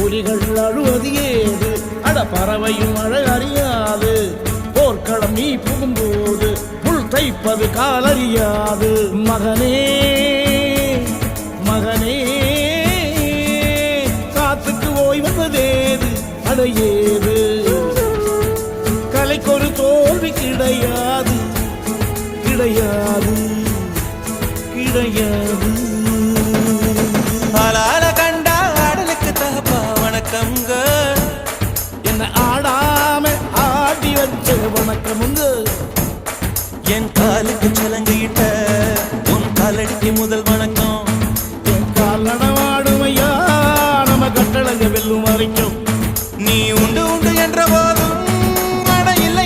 புலிகள் அழுவது ஏது? அட பறவையும் அழகறியாது போர்க்களம் நீ புகும்போது புல் தைப்பது காலறியாது மகனே மகனே காத்துக்கு ஓய்வதேது அடையேது கலைக்கொரு தோல்வி கிடையாது. கிடையாது. கிடையாது. என்ன ஆடாம ஆடி வச்ச வணக்கம் உண்டு. என் காலுக்கு சலங்கிட்ட உன் காலடிக்கு முதல் வணக்கம். என் காலடவாடுமையா நம்ம கட்டளங்க வெல்லும் வரைக்கும். நீ உண்டு உண்டு என்றவோ